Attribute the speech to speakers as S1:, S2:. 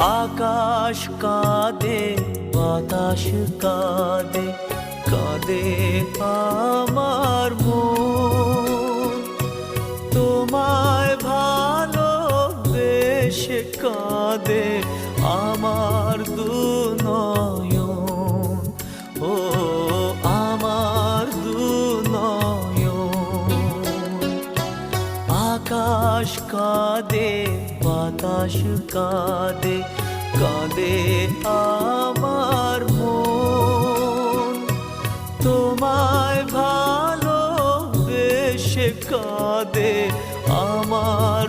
S1: আকাশ কাঁদে বাতাস কাঁদে কাঁদে আমার মন। তোমায় ভালো বেশ কাঁদে আমার দু আকাশ কাঁদে বাতাস কাঁদে কাঁদে আমার মন। তোমায় ভালো ভালোবেসে কাঁদে আমার